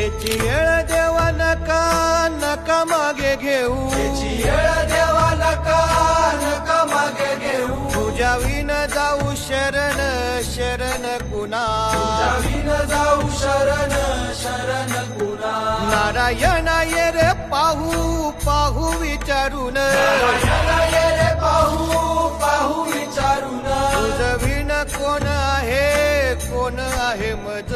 याची येळ देवा नका नका मागे घेऊ. याची येळ देवा नका नका मागे घेऊ. तुझ्या विन जाऊ शरण शरण कुणा. विन जाऊ शरण शरण कुणा. नारायण ये रे पाहू पाहू विचारून. रे पाहू पाहू विचारून. तुझ विन कोण आहे कोण आहे मज.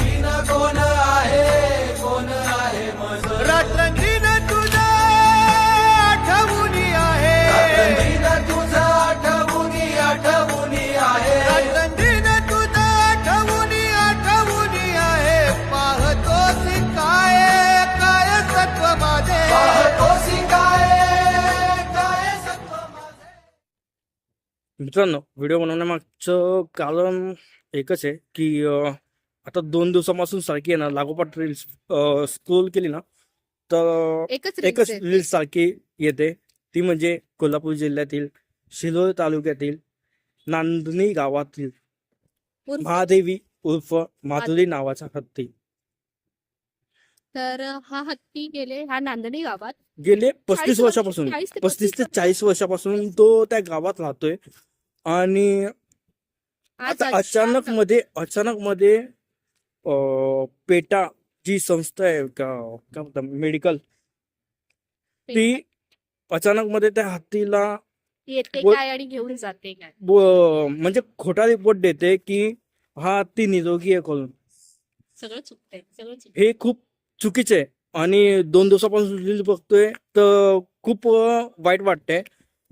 विन कोण आहे. कोण आहे मज रात्रंगीन तुझा आठवणी आहे. तुझा आठवणी आठवणी आहे. रात्रंगीन तुझा आठवणी आठवणी आहे. पाहतोस काय काय सत्व माझे. पाहतोस काय काय सत्व माझे. मित्रांनो व्हिडिओ बनवण्यामागचं कारण एकच आहे की आता दोन दिवसापासून सारखी आहे ना लागोपाठ रील्स स्क्रोल केली ना तर एकच. रील्स सारखी येते. ती म्हणजे कोल्हापूर जिल्ह्यातील शिलोळ तालुक्यातील नांदणी गावातील महादेवी उर्फ माधुरी नावाचा हत्ती. तर हा हत्ती गेले हा नांदणी गावात. गेले पस्तीस वर्षापासून. पस्तीस ते. चाळीस वर्षापासून तो त्या गावात राहतोय. आणि आता अचानक मध्ये अचानक मध्ये पेटा जी संस्था आहे का काय म्हणतात मेडिकल ती अचानक मध्ये त्या हत्तीला येते बोल- काय आणि घेऊन जाते काय? ब- म्हणजे खोटा रिपोर्ट देते की हा हत्ती निरोगी आहे करून सगळं चुकतंय सगळं चुकतंय. हे खूप चुकीचं आहे आणि दोन दिवसापासून रील बघतोय तर खूप अं, वाईट वाटतंय.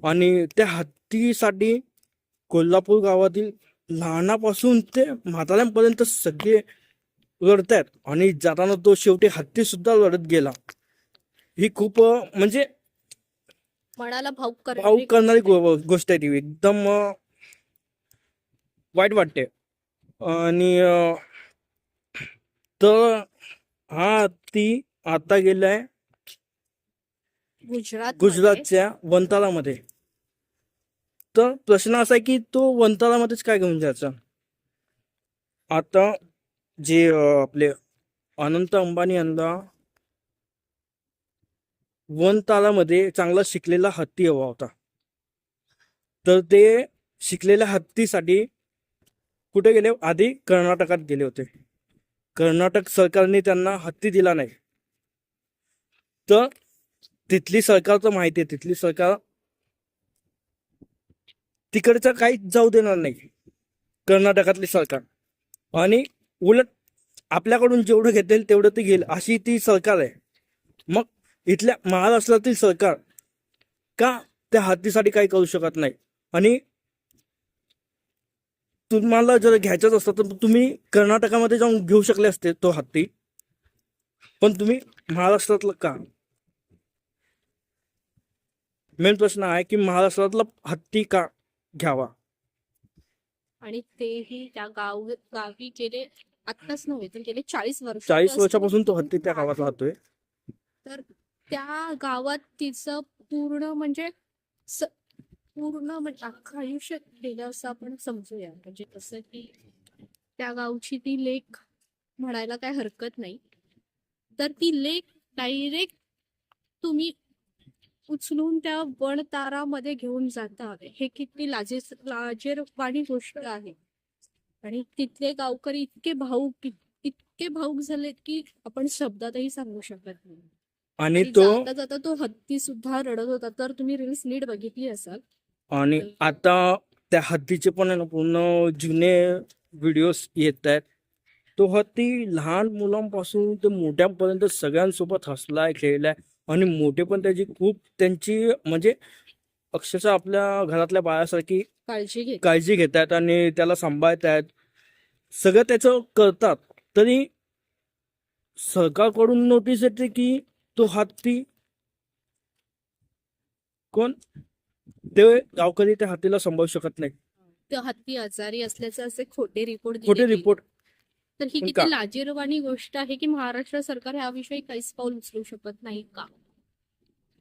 आणि त्या हत्तीसाठी कोल्हापूर गावातील लहानापासून ते म्हाताऱ्यांपर्यंत सगळे लढतायत आणि जाताना तो शेवटी हत्ती सुद्धा लढत गेला. ही खूप म्हणजे मनाला भाऊक भाऊ करणारी करणारी गोष्ट आहे. ती. एकदम वाईट वाटते. आणि तर हा ती आता गेलाय गुजरात गुजरातच्या वंतालामध्ये. तर प्रश्न असा आहे की तो वंतालामध्येच काय घेऊन जायचा? आता जे आपले अनंत अंबानी यांना वन तालामध्ये चांगला शिकलेला हत्ती हवा होता. तर ते शिकलेल्या हत्तीसाठी कुठे गेले? आधी कर्नाटकात गेले होते. कर्नाटक सरकारने त्यांना हत्ती दिला नाही. तर तिथली सरकार तर माहिती आहे तिथली सरकार तिकडचं काहीच जाऊ देणार नाही. कर्नाटकातली सरकार. आणि उलट आपल्याकडून जेवढं घेतील तेवढं ते घेईल अशी ती सरकार आहे. मग इथल्या महाराष्ट्रातील सरकार का त्या हत्तीसाठी काही करू शकत नाही? आणि तुम्हाला जर घ्यायचंच असतं तर तुम्ही कर्नाटकामध्ये जाऊन घेऊ शकले असते तो हत्ती पण तुम्ही महाराष्ट्रातलं का? मेन प्रश्न आहे की महाराष्ट्रातला हत्ती का घ्यावा? आणि तेही त्या गाव गावी गेले आत्ताच नव्हे तर गेले चाळीस वर्ष चाळीस वर्षापासून तो हत्ती त्या गावात राहतोय. तर त्या गावात तिचं पूर्ण म्हणजे स- पूर्ण म्हणजे अख्खं आयुष्य गेलं असं आपण समजूया. म्हणजे कसं की त्या गावची ती लेख म्हणायला काय हरकत नाही. तर ती लेख डायरेक्ट तुम्ही उचलून त्या वनतारामध्ये घेऊन जाता. हे किती लाजे लाजेरवाणी गोष्ट आहे. आणि तिथले गावकरी इतके भाऊक इतके भाऊक झालेत की आपण शब्दातही सांगू शकत नाही. आणि तो जाता जाता तो हत्ती सुद्धा रडत होता. तर तुम्ही रील्स नीट बघितली असाल. आणि आता त्या हत्तीचे पण आहे ना पूर्ण जुने व्हिडिओज येत आहेत. तो हत्ती लहान मुलांपासून ते मोठ्यांपर्यंत सगळ्यांसोबत हसलाय खेळलाय. आणि मोठे पण त्याची खूप त्यांची म्हणजे अक्षरशः आपल्या घरातल्या बाळासारखी काळजी घे काळजी घेत आहेत आणि त्याला सांभाळत आहेत सगळं त्याचं करतात. तरी सरकारकडून नोटीस येते की तो हत्ती कोण? ते गावकरी त्या हत्तीला सांभाळू शकत नाही. तो हत्ती आजारी असल्याचे असे खोटे रिपोर्ट खोटे रिपोर्ट तर ही किती? लाजीरवाणी गोष्ट आहे की महाराष्ट्र सरकार याविषयी काहीच पाऊल उचलू शकत नाही का?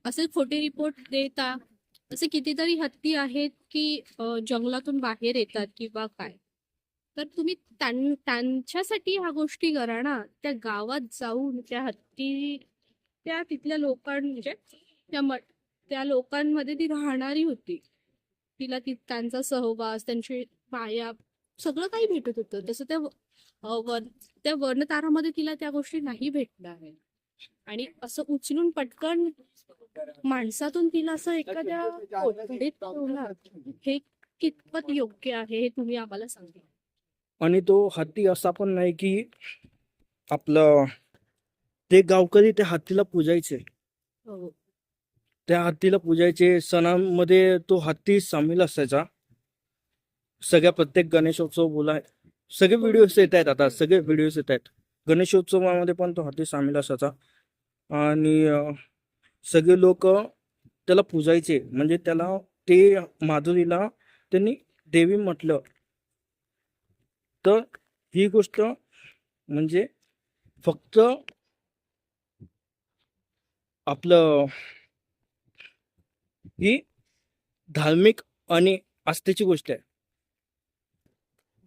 असे खोटे रिपोर्ट देता. असे कितीतरी हत्ती आहेत की जंगलातून बाहेर येतात किंवा काय. तर तुम्ही त्यांच्यासाठी ह्या गोष्टी करा ना. त्या गावात जाऊन त्या हत्ती त्या तिथल्या लोकां म्हणजे त्या मठ त्या लोकांमध्ये ती राहणारी होती. तिला ती त्यांचा सहवास त्यांची माया सगळं काही भेटत होतं. तसं त्या व- त्या वर्णतारामध्ये तिला त्या गोष्टी नाही भेटणार आहे आणि असं उचलून पटकन माणसातून तिला असं एखाद्या कोठडीत हे कितपत योग्य आहे हे तुम्ही आम्हाला सांगा. आणि तो हत्ती असा पण नाही की आपलं ते गावकरी त्या हत्तीला पूजायचे. हो. त्या हत्तीला पूजायचे सणांमध्ये तो हत्ती सामील असायचा. सगळ्या प्रत्येक गणेशोत्सव बोला सगळे व्हिडिओज येत आहेत आता सगळे व्हिडिओज येत आहेत. गणेशोत्सवामध्ये पण तो हत्ती सामील असायचा. आणि सगळे लोक त्याला पूजायचे. म्हणजे त्याला ते माधुरीला त्यांनी देवी म्हटलं. तर ही गोष्ट म्हणजे फक्त आपलं ही धार्मिक आणि आस्थेची गोष्ट आहे.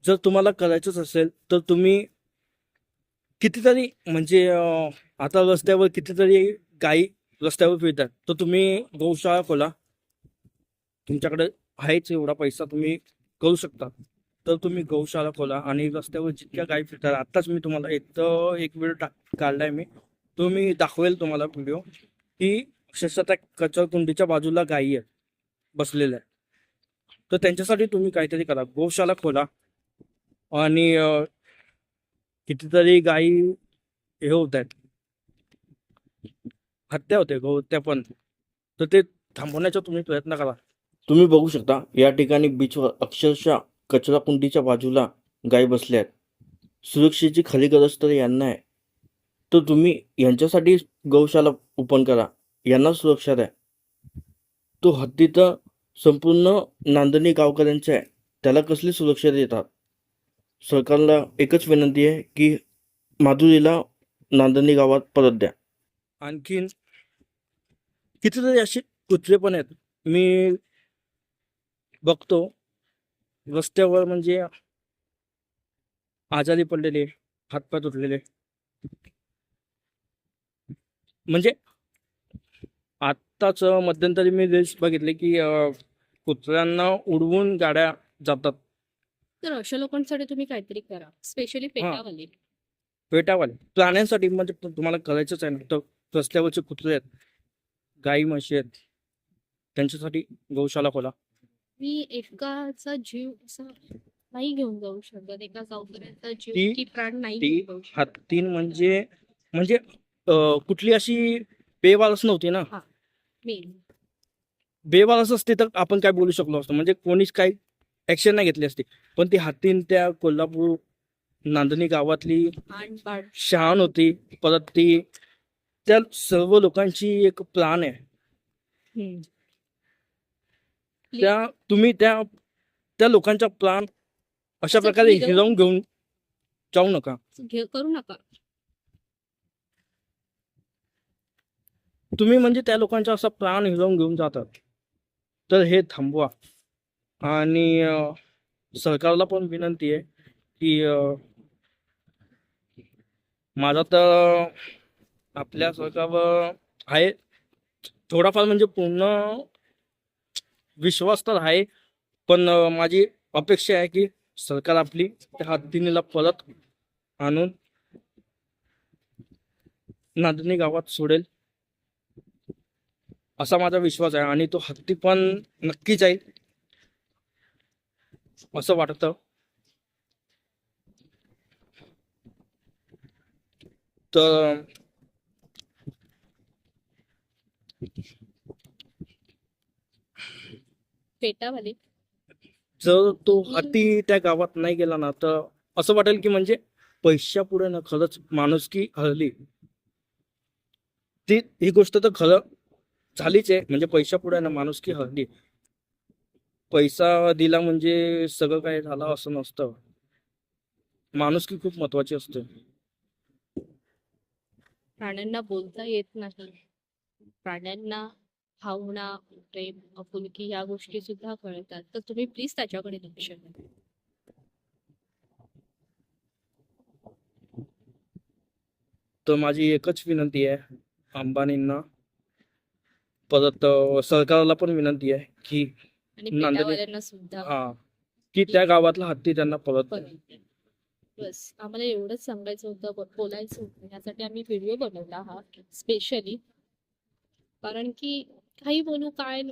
जर तुम्हाला करायचंच असेल तर तुम्ही कितीतरी म्हणजे अं, आता रस्त्यावर कितीतरी गायी रस्त्यावर फिरतात. तर तुम्ही गौशाळा खोला. तुमच्याकडे आहेच एवढा पैसा तुम्ही करू शकता. तर तुम्ही गौशाळा खोला आणि रस्त्यावर जितक्या गायी फिरतात आत्ताच मी तुम्हाला एक एक व्हिडिओ टाक काढलाय मी. तो मी दाखवेल तुम्हाला व्हिडिओ की अक्षरशः त्या कचरकुंडीच्या बाजूला गायी आहेत बसलेल्या तर त्यांच्यासाठी तुम्ही काहीतरी करा. गौशाला खोला आणि अं, कितीतरी गायी हे होत आहेत. हत्या होते गौहत्या पण. तर ते थांबवण्याचा तुम्ही प्रयत्न करा. तुम्ही बघू शकता या ठिकाणी बीचवर अक्षरशः कचरा कुंडीच्या बाजूला गायी बसल्या आहेत. सुरक्षेची खरी गरज तर यांना आहे. तर तुम्ही यांच्यासाठी गौशाला ओपन करा. यांना सुरक्षा द्या. तो हत्ती तर संपूर्ण नांदणी गावकऱ्यांचा आहे. त्याला कसली सुरक्षा देतात? सरकारला एकच विनंती आहे की माधुरीला नांदणी गावात परत द्या. आणखीन कितीतरी असे कुत्रे पण आहेत. मी बघतो रस्त्यावर म्हणजे आजारी पडलेले हातपाय तुटलेले म्हणजे आत्ताच मध्यंतरी मी रील्स बघितले की कुत्र्यांना उडवून गाड्या जातात. तर अशा लोकांसाठी तुम्ही काहीतरी करा स्पेशली पेटावाले. पेटावाले. प्राण्यांसाठी म्हणजे तुम्हाला करायचंच आहे ना तर रस्त्यावरचे कुत्रे आहेत गाई म्हशी आहेत त्यांच्यासाठी गौशाला खोला. मी एकाचा जीव असा नाही घेऊन जाऊ शकत एका गावकऱ्याचा जीव ती- की प्राण नाही ती घेऊन जाऊ शकत. हत्तीन म्हणजे म्हणजे अं, कुठली अशी बेवारस नव्हती ना? मी बेवारस असते तर आपण काय बोलू शकलो असतो? म्हणजे कोणीच काही ऍक्शन नाही घेतली असती. पण ती हत्तीन त्या कोल्हापूर नांदणी गावातली शहाण होती. परत ती त्या सर्व लोकांची एक प्लान आहे. त्या तुम्ही त्या त्या लोकांचा प्लान अशा प्रकारे हिरवून- घेऊन जाऊ नका. करू नका. तुम्ही म्हणजे त्या लोकांचा असा प्राण हिरावून घेऊन जातात. तर हे थांबवा. आणि सरकारला पण विनंती आहे की माझा तर आपल्या सरकारवर आहे. थोडाफार म्हणजे पूर्ण विश्वास तर आहे पण माझी अपेक्षा आहे की सरकार आपली त्या हत्तीनीला परत आणून नांदणी गावात सोडेल. असा माझा विश्वास आहे आणि तो हत्ती पण नक्कीच आहे. असं वाटतं. तर पेटावाले. जर तो हत्ती त्या गावात नाही गेला ना तर असं वाटेल की म्हणजे पैशा पुढे ना खरंच माणुसकी हरली. ती ही गोष्ट तर खरं झालीच आहे. म्हणजे पैशा पुढे ना माणुसकी हरली. पैसा दिला म्हणजे सगळं काही झालं असं नसतं. माणुसकी खूप महत्वाची असते. प्राण्यांना बोलता येत नाही. प्राण्यांना भावना प्रेम अपुलकी या गोष्टी सुद्धा कळतात. तर तुम्ही प्लीज त्याच्याकडे लक्ष द्या. तर माझी एकच विनंती आहे अंबानींना. परत सरकारला पण विनंती आहे की आणि नांदेड- पेटावाल्यांना सुद्धा हा की त्या गावातला हत्ती त्यांना परत परत बस आम्हाला एवढंच सांगायचं होतं ब- बोलायचं होतं. यासाठी आम्ही व्हिडिओ बनवला हा स्पेशली कारण की काही बोलू काय न-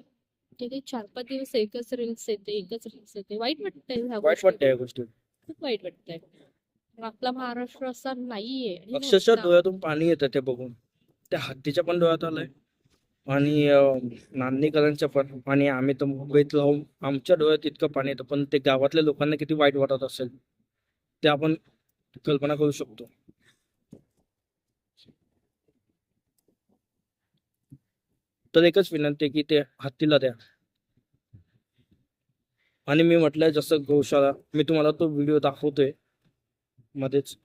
गेले चार पाच दिवस एकच रील्स येते एकच रील्स येते. वाईट वाटतंय ह्या वाईट गोष्टी. वाटतं या गोष्टी खूप वाईट वाटतंय. आपला महाराष्ट्र असा नाहीये. आणि अक्षरशः नव्हता. डोळ्यातून पाणी येतं ते बघून. त्या हत्तीच्या पण डोळ्यात आलंय. आणि अं, नांदेकरांच्या पण आणि आम्ही तर मुंबईत राहून आमच्या डोळ्यात इतकं पाणी येतं पण ते गावातल्या लोकांना किती वाईट वाटत असेल ते आपण कल्पना करू शकतो. तर एकच विनंती आहे की ते हत्तीला द्या. आणि मी म्हटलंय जसं गौशाळा मी तुम्हाला तो व्हिडिओ दाखवतोय मध्येच.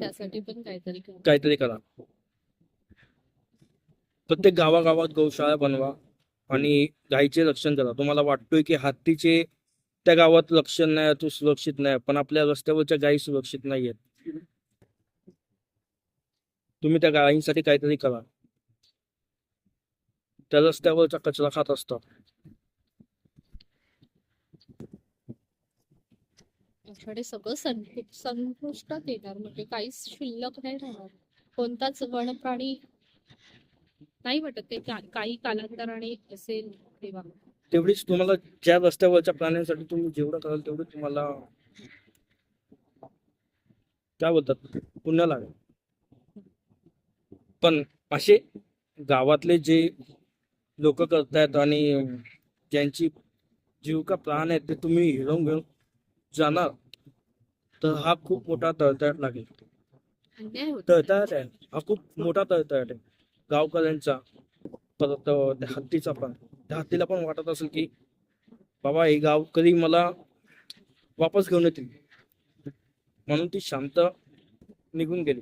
त्यासाठी पण काहीतरी. काहीतरी करा. प्रत्येक गावागावात गौशाळा बनवा आणि गायीचे रक्षण करा. तुम्हाला वाटतोय की हत्तीचे त्या गावात लक्षण नाही तो सुरक्षित नाही पण आपल्या रस्त्यावरच्या गायी सुरक्षित नाही आहेत तुम्ही त्या गायींसाठी काहीतरी करा. त्या रस्त्यावरचा कचरा खात असतात. सगळं संपुष्टात येणार म्हणजे काहीच शिल्लक नाही राहणार. कोणताच वनप्राणी नाही वाटत ते काही कालांतराने असेल तेव्हा. तेवढीच तुम्हाला ज्या रस्त्यावरच्या प्राण्यांसाठी तुम्ही जेवढं कराल तेवढं तुम्हाला काय बोलतात? पुण्य लागेल. पण असे गावातले जे लोक करतायत आणि ज्यांची जीव का प्राण आहेत ते तुम्ही हिरवून घेऊन जाणार तर हा खूप मोठा तळतळाट लागेल. तळतळाट आहे हा खूप मोठा तळतळाट आहे गावकऱ्यांचा परत त्या हत्तीचा पण. त्या हत्तीला पण वाटत असेल की बाबा हे गाव कधी मला वापस घेऊन येतील. म्हणून ती शांत निघून गेली.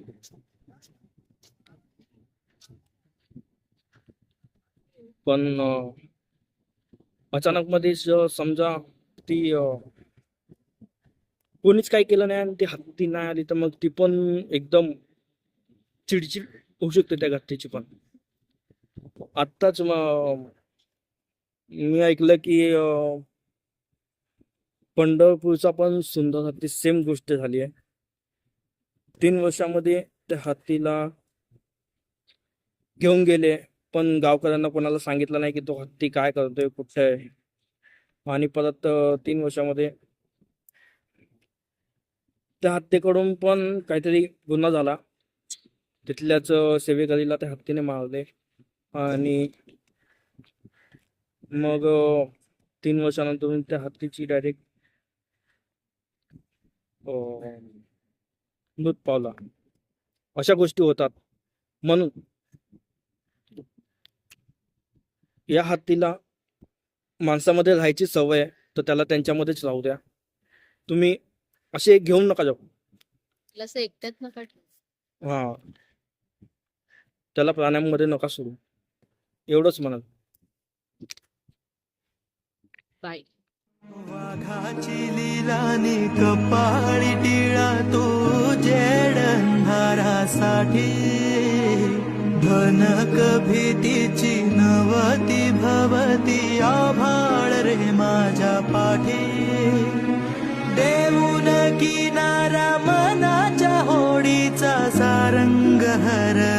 पण अचानक मध्ये समजा ती कोणीच काही केलं नाही आणि ती हत्ती नाही आली तर मग ती पण एकदम चिडचिड होऊ शकते त्या हत्तीची पण. आत्ताच मी ऐकलं की पंढरपूरचा पण सुंदर हत्ती सेम गोष्ट झाली आहे. तीन वर्षामध्ये त्या हत्तीला घेऊन गेले पण गावकऱ्यांना कोणाला सांगितलं नाही की तो हत्ती काय करतोय कुठे आहे? आणि परत तीन वर्षामध्ये त्या हत्तीकडून पण काहीतरी गुन्हा झाला. तिथल्याच सेवेकरीला त्या हत्तीने मारले. आणि मग तीन वर्षानंतर त्या हत्तीची डायरेक्ट मृत पावला. अशा गोष्टी होतात. म्हणून या हत्तीला माणसामध्ये राहायची सवय आहे तर त्याला त्यांच्यामध्येच राहू द्या. तुम्ही असे घेऊन नका जाऊ. एकट्यात नका. हा. त्याला प्राण्यांमध्ये नका सोडू. एवढंच म्हणाल. बाय. वाघाची लिलानी कपाळी टिळा तो जेडंधारासाठी. धनक भीतीची नवती भवती आभाळ रे माझ्या पाठी. देऊन किनारा मनाच्या होडीचा सारंग हर